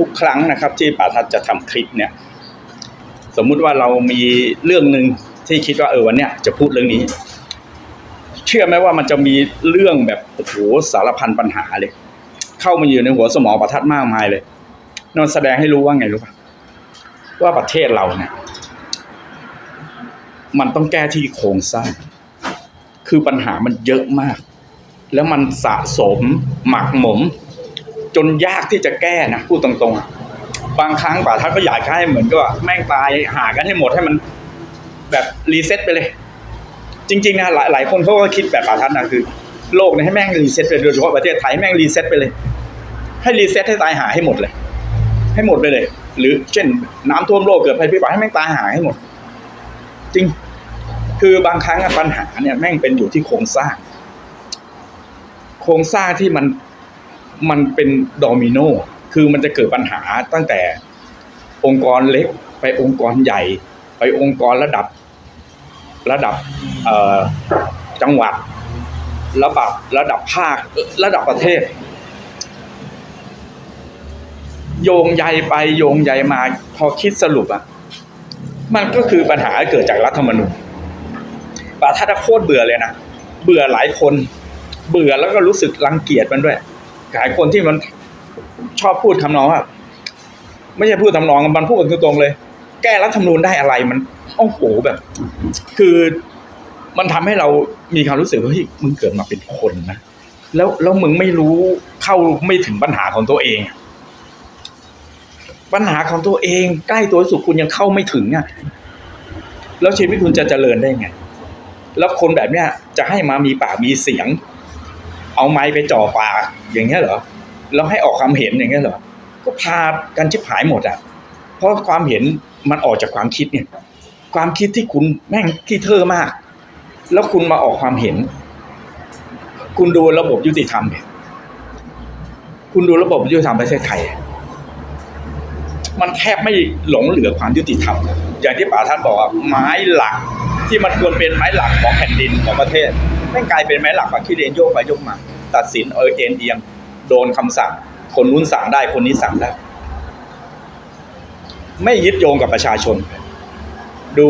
ทุกครั้งนะครับ ที่ป่าทัศจะทำคลิปเนี่ย สมมุติว่าเรามีเรื่องหนึ่งที่คิดว่าเออวันเนี้ยจะพูดเรื่องนี้ เชื่อไหมว่ามันจะมีเรื่องแบบโอ้โหสารพันปัญหาเลย เข้ามาอยู่ในหัวสมองประทัดมากมายเลยนนแสดงให้รู้ว่าไงรู้ป่ะว่าประเทศเราเนี่ย มันต้องแก้ที่โครงสร้าง คือปัญหามันเยอะมาก แล้วมันสะสมหมักหมม จนยากที่จะแก้นะพูดตรงๆ บางครั้งป่าทัศน์ก็อยากให้เหมือนกับว่าแม่งตายหากันให้หมดให้มัน แบบรีเซ็ตไปเลย จริงๆนะหลายหลายคนเขาก็คิดแบบป่าทัศน์นะคือ โลกเนี่ยให้แม่งรีเซ็ตไปโดยเฉพาะประเทศไทยแม่งรีเซ็ตไปเลย ให้รีเซ็ตให้ตายหาให้หมดเลย ให้หมดไปเลย หรือเช่น น้ำท่วมโลกเกิดภัยพิบัติให้แม่งตายหาให้หมด จริง คือบางครั้งปัญหาเนี่ยแม่งเป็นอยู่ที่โครงสร้าง โครงสร้างที่มัน มันเป็นโดมิโนคือมันจะเกิดปัญหาตั้งแต่องค์กรเล็กไปองค์กรใหญ่ ไปองค์กรระดับระดับจังหวัด ระดับระดับภาคระดับประเทศ โยงใยไปโยงใยมาพอคิดสรุปอะมันก็คือปัญหาเกิดจากรัฐธรรมนูญป่าถ้าโคตรเบื่อเลยนะ เบื่อหลายคน เบื่อแล้วก็รู้สึกรังเกียจมันด้วย หลายคนที่มันชอบพูดคำนองว่าไม่ใช่พูดทำนองมันพูดกันตรงๆเลย แก้รัฐธรรมนูญได้อะไรมันโอ้โหแบบ คือมันทำให้เรามีความรู้สึกว่าเฮ้ยมึงเกิดมาเป็นคนนะแล้วแล้วมึงไม่รู้เข้าไม่ถึงปัญหาของตัวเอง ปัญหาของตัวเองใกล้ตัวสุดคุณยังเข้าไม่ถึงอะแล้วชีวิตคุณจะเจริญได้ไง แล้วคนแบบเนี้ยจะให้มามีปากมีเสียง เอาไม้ไปจ่อปากอย่างเงี้ยเหรอแล้วให้ออกความเห็นอย่างเงี้ยเหรอก็พากันชิบหายหมดอะเพราะความเห็นมันออกจากความคิดเนี่ย ความคิดที่คุณแม่งที่เธอมาก แล้วคุณมาออกความเห็น คุณดูระบบยุติธรรมเนี่ยคุณดูระบบยุติธรรมประเทศไทยมันแทบไม่หลงเหลือความยุติธรรม อย่างที่ป๋าท่านบอกว่าไม้หลักที่มันควรเป็นไม้หลักของแผ่นดินของประเทศ แม่งกลายเป็นไม้หลักแบบที่เรียนโยกไปโยกมา ตัดสินเออเอ็นเอียงโดนคำสั่ง คนนู้นสั่งได้คนนี้สั่งได้ ไม่ยึดโยงกับประชาชน ดู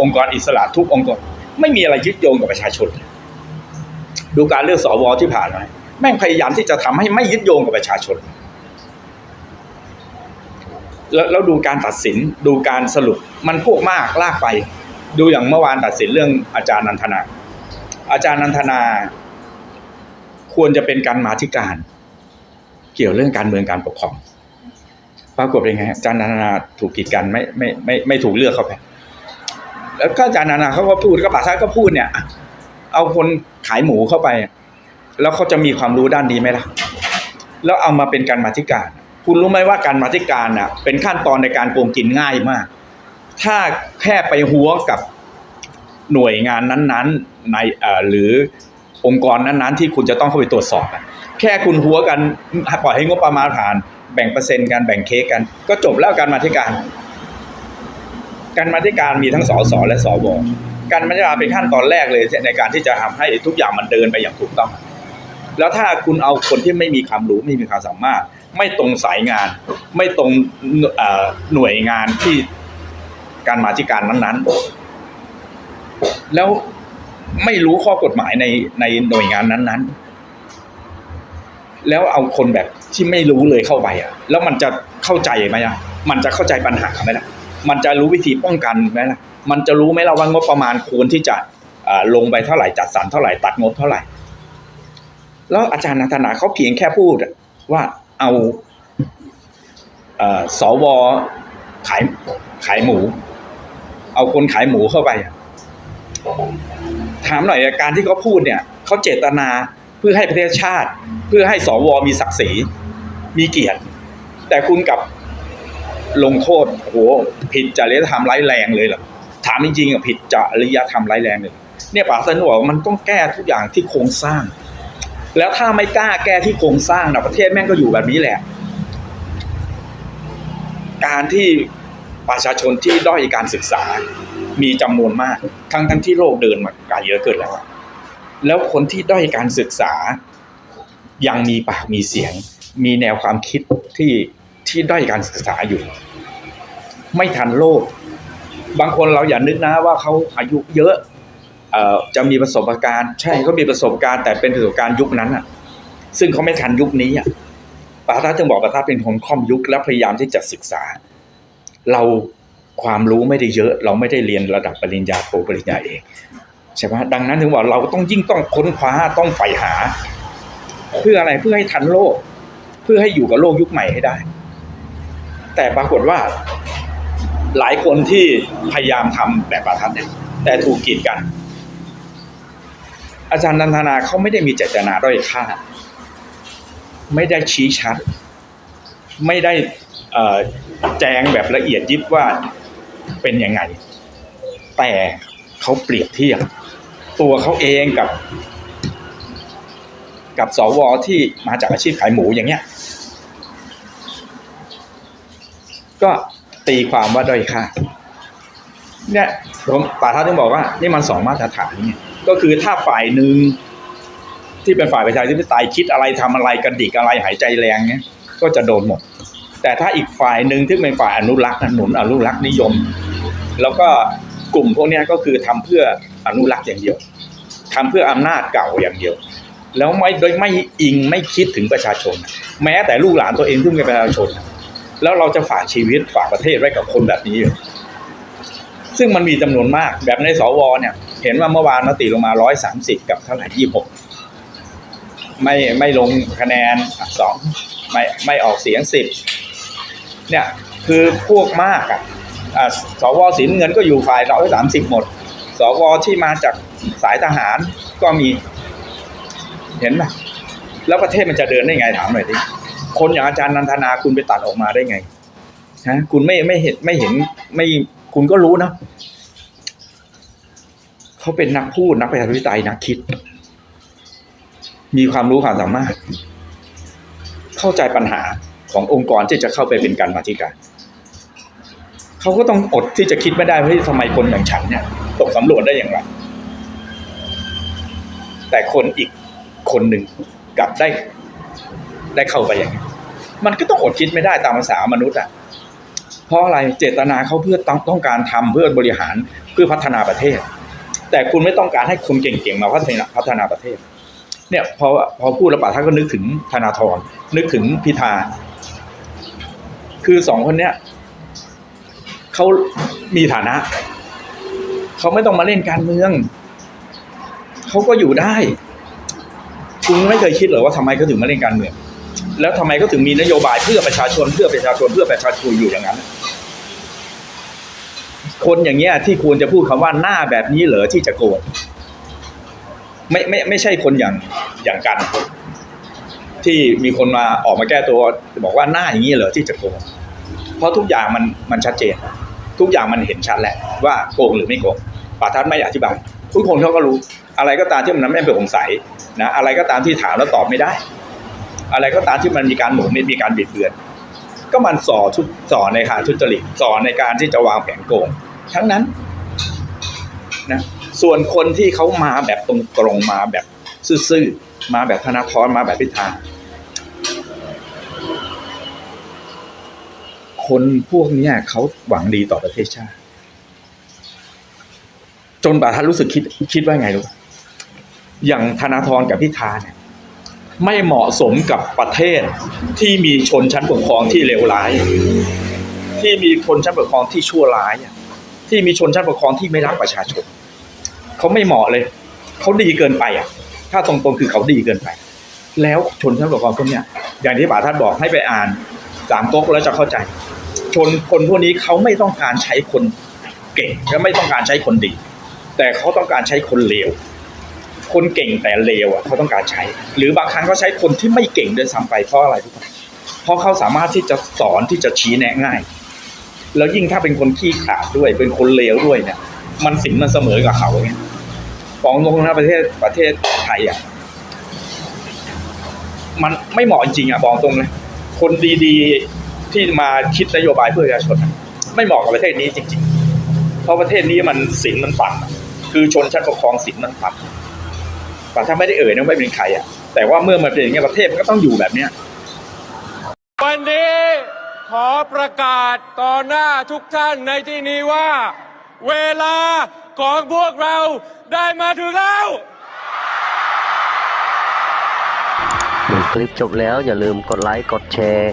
องค์กรอิสระทุกองค์กร ไม่มีอะไรยึดโยงกับประชาชน ดูการเลือกสวที่ผ่านมาแม่งพยายามที่จะทำให้ไม่ยึดโยงกับประชาชน แล้วแล้วดูการตัดสินดูการสรุปมันพวกมากลากไป ดูอย่างเมื่อวานตัดสินเรื่องอาจารย์นันทนา อาจารย์นันทนา ควรจะเป็นการมาธิการ เกี่ยวเรื่องการเมืองการปกครอง ปรากฏเป็นไงอาจารย์นันทนาถูกกีดกันไม่ไม่ไม่ไม่ถูกเลือกเข้าไป แล้วก็อาจารย์นันทนาเขาก็พูดก็ป่าท่านก็พูดเนี่ย เอาคนขายหมูเข้าไป แล้วเขาจะมีความรู้ด้านนี้ไหมล่ะ แล้วเอามาเป็นการมาธิการ คุณรู้ไหมว่าการมาธิการน่ะ เป็นขั้นตอนในการโกงกินง่ายมาก ถ้าแค่ไปหัวกับ หน่วยงานนั้นๆในหรือองค์กรนั้นๆ ที่คุณจะต้องเข้าไปตรวจสอบอะแค่คุณหัวกันปล่อยให้งบประมาณผ่าน แบ่งเปอร์เซ็นต์กันแบ่งเค้กกัน ก็จบแล้วการมาธิการ การมาธิการมีทั้งสสและสวการมาธิการเป็นขั้นตอนแรกเลยในการที่จะทำให้ทุกอย่างมันเดินไปอย่างถูกต้อง แล้วถ้าคุณเอาคนที่ไม่มีความรู้ไม่มีความสามารถ ไม่ตรงสายงาน ไม่ตรงหน่วยงานที่การมาธิการนั้นๆ แล้วไม่รู้ข้อกฎหมายในในหน่วยงานนั้นๆ แล้วเอาคนแบบที่ไม่รู้เลยเข้าไปอะ แล้วมันจะเข้าใจไหมอะ มันจะเข้าใจปัญหาไหมล่ะ มันจะรู้วิธีป้องกันไหมล่ะ มันจะรู้ไหมล่ะว่างบประมาณควรที่จะลงไปเท่าไหร่จัดสรรเท่าไหร่ตัดงบเท่าไหร่ แล้วอาจารย์นันทนาเขาเพียงแค่พูดว่าเอาอ่อสวขายขายหมู เอาคนขายหมูเข้าไปอะ ถามหน่อยการที่เขาพูดเนี่ยเขาเจตนาเพื่อให้ประเทศชาติ เพื่อให้สวมีศักดิ์ศรีมีเกียรติ แต่คุณกลับลงโทษโหผิดจริยธรรมร้ายแรงเลยเหรอถามจริงๆอะผิดจริยธรรมร้ายแรงเลยเนี่ยป่าสนบอกว่ามันต้องแก้ทุกอย่างที่โครงสร้าง แล้วถ้าไม่กล้าแก้ที่โครงสร้างนะประเทศแม่งก็อยู่แบบนี้แหละ การที่ประชาชนที่ด้อยการศึกษา มีจำนวนมาก ทั้งทั้งที่โลกเดินมาไกลเยอะเกินแล้ว แล้วคนที่ด้อยการศึกษา ยังมีปากมีเสียง มีแนวความคิดที่ที่ด้อยการศึกษาอยู่ ไม่ทันโลก บางคนเราอย่านึกนะว่าเขาอายุเยอะเอ่อจะมีประสบการณ์ ใช่เขามีประสบการณ์แต่เป็นประสบการณ์ยุคนั้นอะ ซึ่งเขาไม่ทันยุคนี้อะปาทัศน์จึงบอกปาทัศน์เป็นคนค่อมยุคและพยายามที่จะศึกษา เรา ความรู้ไม่ได้เยอะ เราไม่ได้เรียนระดับปริญญาโทปริญญาเอกใช่ไหมดังนั้นถึงบอกเราต้องยิ่งต้องค้นคว้าต้องใฝ่หา เพื่ออะไรเพื่อให้ทันโลก เพื่อให้อยู่กับโลกยุคใหม่ให้ได้ แต่ปรากฏว่า หลายคนที่พยายามทำแบบประทัดเนี่ยแต่ถูกกีดกัน อาจารย์นันทนาเขาไม่ได้มีเจตนาด้อยค่า ไม่ได้ชี้ชัด ไม่ได้แจงแบบละเอียดยิบว่า เป็นยังไง แต่เขาเปรียบเทียบ ตัวเขาเองกับ กับสวที่มาจากอาชีพขายหมูอย่างเงี้ย ก็ตีความว่าด้อยค่าเนี่ยผมป่าท่านถึงบอกว่า นี่มันสองมาตรฐานเนี่ยก็คือถ้าฝ่ายหนึ่งที่เป็นฝ่ายประชาธิปไตยคิดอะไรทำอะไรกระดิกอะไรหายใจแรงเนี่ยก็จะโดนหมด แต่ถ้าอีกฝ่ายหนึ่งที่เป็นฝ่ายอนุรักษ์หนุนอนุรักษ์นิยม แล้วก็กลุ่มพวกนี้ก็คือทำเพื่ออนุรักษ์อย่างเดียวทำเพื่ออำนาจเก่าอย่างเดียว แล้วไม่โดยไม่อิงไม่คิดถึงประชาชน แม้แต่ลูกหลานตัวเองซึ่งเป็นประชาชน แล้วเราจะฝากชีวิตฝากประเทศไว้กับคนแบบนี้อยู่ซึ่งมันมีจำนวนมากแบบในสวเนี่ย เห็นว่าเมื่อวานมติลงมาร้อยสามสิบกับเท่าไหร่ยี่หกไม่ไม่ลงคะแนนสองไม่ไม่ออกเสียงสิบเนี่ยคือพวกมากอะอะ สวสีน้ำเงินก็อยู่ฝ่ายร้อยสามสิบหมด สวที่มาจากสายทหารก็มี เห็นไหมแล้วประเทศมันจะเดินได้ไงถามหน่อยดิคนอย่างอาจารย์นันทนาคุณไปตัดออกมาได้ไงฮะคุณไม่ไม่เห็นไม่เห็นไม่คุณก็รู้นะเขาเป็นนักพูดนักประชาธิปไตยนักคิด มีความรู้ความสามารถ เข้าใจปัญหาขององค์กรที่จะเข้าไปเป็นการมาธิการ เขาก็ต้องอดที่จะคิดไม่ได้ว่าเฮ้ยทำไมคนอย่างฉันเนี่ยตกสำรวจได้อย่างไร แต่คนอีกคนหนึ่งกลับได้ ได้เข้าไปอย่างนี้มันก็ต้องอดคิดไม่ได้ตามภาษามนุษย์อะ เพราะอะไรเจตนาเขาเพื่อต้องต้องการทำเพื่อบริหารเพื่อพัฒนาประเทศ แต่คุณไม่ต้องการให้คนเก่งๆมาพัฒนาพัฒนาประเทศ เนี่ยพอพอพูดแล้วป่าท่านก็นึกถึงธนาธรนึกถึงพิธาคือสองคนเนี้ย เขามีฐานะ เขาไม่ต้องมาเล่นการเมือง เขาก็อยู่ได้ คุณไม่เคยคิดเหรอว่าทำไมเขาถึงมาเล่นการเมือง แล้วทำไมเขาถึงมีนโยบายเพื่อประชาชนเพื่อประชาชนเพื่อประชาชนอยู่อย่างนั้น คนอย่างเงี้ยที่ควรจะพูดคำว่าหน้าแบบนี้เหรอที่จะโกงไม่ไม่ไม่ใช่คนอย่างอย่างกัน ที่มีคนมาออกมาแก้ตัว บอกว่าหน้าอย่างนี้เหรอที่จะโกง เพราะทุกอย่างมันมันชัดเจน ทุกอย่างมันเห็นชัดแหละว่าโกงหรือไม่โกงป่าทัศน์ไม่อธิบาย ทุกคนเขาก็รู้ อะไรก็ตามที่มันไม่เป็นสงสัยนะอะไรก็ตามที่ถามแล้วตอบไม่ได้ อะไรก็ตามที่มันมีการหมุนมีการบิดเบือน ก็มันส่อทุสอในการทุจริตส่อในการที่จะวางแผนโกง ทั้งนั้นนะส่วนคนที่เขามาแบบตรงๆมาแบบซื่อๆมาแบบธนาธรมาแบบพิธา คนพวกนี้เขาหวังดีต่อประเทศชาติ จนป่าท่านรู้สึกคิดคิดว่าไงรู้ปะอย่างธนาธรกับพิธาเนี่ย ไม่เหมาะสมกับประเทศที่มีชนชั้นปกครองที่เลวร้าย ที่มีชนชั้นปกครองที่ชั่วร้ายที่มีชนชั้นปกครองที่ไม่รักประชาชนเขาไม่เหมาะเลยเขาดีเกินไปอะ ถ้าตรงๆคือเขาดีเกินไป แล้วชนชั้นปกครองพวกเนี้ยอย่างที่ป่าท่านบอกให้ไปอ่านสามก๊กแล้วจะเข้าใจ ชนคนพวกนี้เขาไม่ต้องการใช้คนเก่งและไม่ต้องการใช้คนดี แต่เขาต้องการใช้คนเลวคนเก่งแต่เลวอะเขาต้องการใช้ หรือบางครั้งเขาใช้คนที่ไม่เก่งด้วยซ้ำไปเพราะอะไรทุกคนเพราะเขาสามารถที่จะสอนที่จะชี้แนะง่าย แล้วยิ่งถ้าเป็นคนขี้ขลาดด้วย เป็นคนเลวด้วยเนี่ย มันสินมันเสมอกับเขาไงของตรงนะประเทศประเทศไทยอะมันไม่เหมาะจริงอะบอกตรงเลยคนดีๆ ที่มาคิดนโยบายเพื่อประชาชน ไม่เหมาะกับประเทศนี้จริง ๆ เพราะประเทศนี้มันสินมันฝังคือชนชั้นปกครองสินมันฝังแต่ถ้าไม่ได้เอ่ยนะไม่เป็นใครอะ แต่ว่าเมื่อมันเป็นอย่างนี้ประเทศมันก็ต้องอยู่แบบเนี้ยวันนี้ขอประกาศต่อหน้าทุกท่านในที่นี้ว่า เวลาของพวกเราได้มาถึงแล้วคลิปจบแล้วอย่าลืมกดไลค์ กดแชร์